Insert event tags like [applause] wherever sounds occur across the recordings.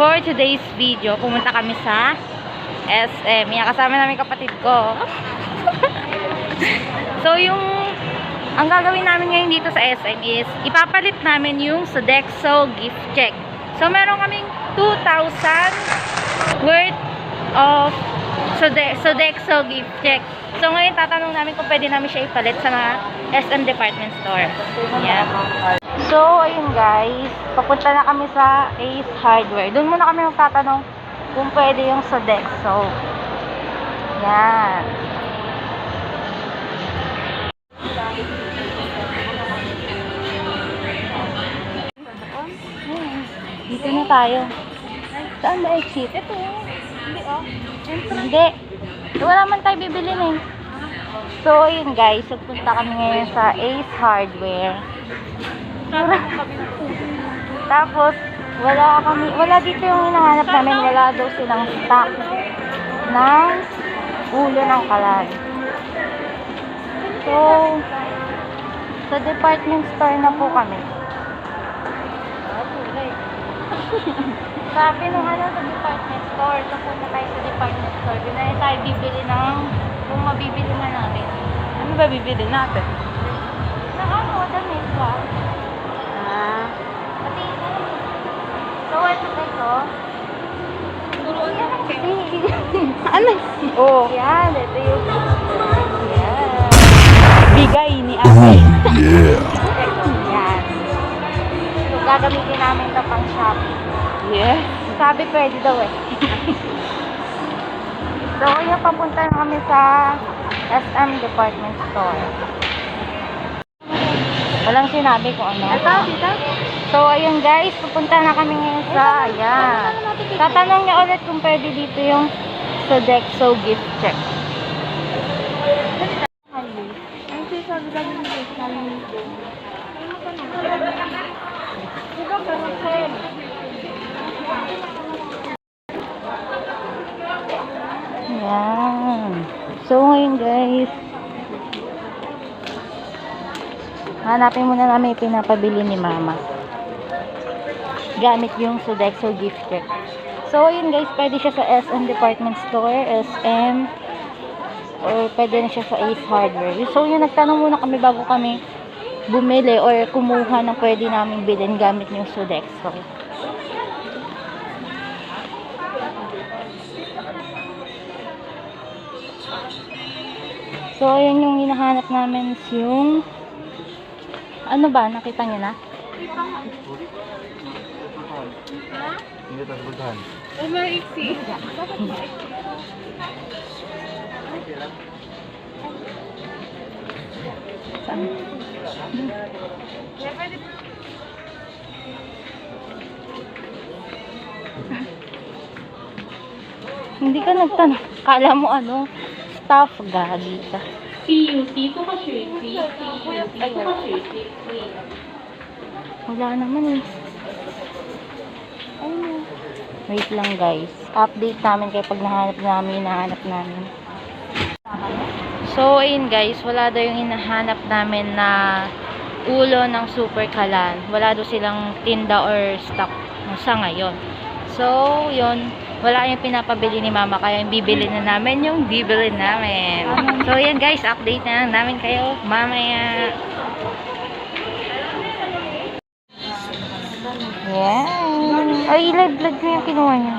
for today's video, pumunta kami sa SM. Yan, kasama namin kapatid ko. [laughs] so, yung ang gagawin namin ngayon dito sa SM is ipapalit namin yung Sodexo gift check. So, meron kaming 2,000 worth of Sode Sodexo gift check. So, ngayon tatanong namin kung pwede namin siya ipalit sa mga SM department store. Yan. So, ayun guys, papunta na kami sa Ace Hardware. Doon muna kami magtatanong kung pwede yung Sodexo. Yan. Ayan, Dito na tayo. Saan ba exit? Ito. Hindi oh. Hindi. Wala man tayo bibilin eh. So, ayun guys, nagpunta kami ngayon sa Ace Hardware. [laughs] Tapos, wala kami, wala dito yung hinahanap namin, wala daw silang stock ng ulo ng kalan. So, sa department store na po kami. Sabi nung ano sa department store, so punta tayo sa department store, na tayo bibili ng kung mabibili na natin. Ano ba bibili natin? Na ano, damit ba? Ah, Pati, so ito ba ito? Turuan mo [laughs] ano? Oh, Yan, ito yung Yan. bigay ni ate. Yan. [laughs] So, gagamitin namin ito pang shopping. Yes. Sabi pwede daw eh. [laughs] so, kaya papunta na kami sa SM Department Store. Walang sinabi kung ano. Ito, dito. So, ayun guys, pupunta na kami ngayon sa, ayan. Tatanong niya ulit kung pwede dito yung Sodexo gift check. Ang sasabi lang ng Ayan. So, ngayon guys, hanapin muna namin pinapabili ni mama. Gamit yung Sodexo gift check. So, ayun guys, pwede siya sa SM Department Store, SM, or pwede na siya sa Ace Hardware. So, yun, nagtanong muna kami bago kami bumili or kumuha ng pwede namin bilhin gamit yung Sodexo. So, ayan yung hinahanap namin yung ano ba? Nakita niyo na? Oh, maiksi. Saan? Hindi ka nagtanong. Kala mo ano? staff. Gagi ka. PUT ko ka shirt. PUT ko ka shirt. Wala naman eh. Ayun. Wait lang guys. Update namin kayo pag nahanap namin, hinahanap namin. So, ayun guys, wala daw yung hinahanap namin na ulo ng super kalan. Wala daw silang tinda or stock sa ngayon. So, yun. Wala yung pinapabili ni mama. Kaya yung bibili na namin yung bibili namin. So, yan guys. Update na lang namin kayo mamaya. Yan. Ay, live vlog ko yung kinuha niya.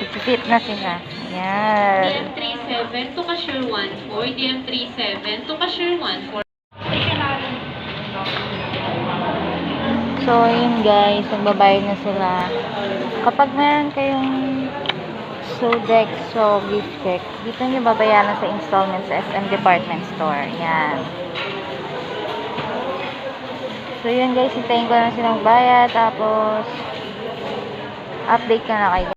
Ikikip na sila. Yan. DM37 to cashier 14, DM37 to cashier 14. So, yun guys. Nagbabayad na sila. Kapag meron kayong Sodexo gift check, dito nyo babayaran sa installment sa SM Department Store. Yan. So, yun guys. Hintayin ko lang silang bayad. Tapos, update ka na kayo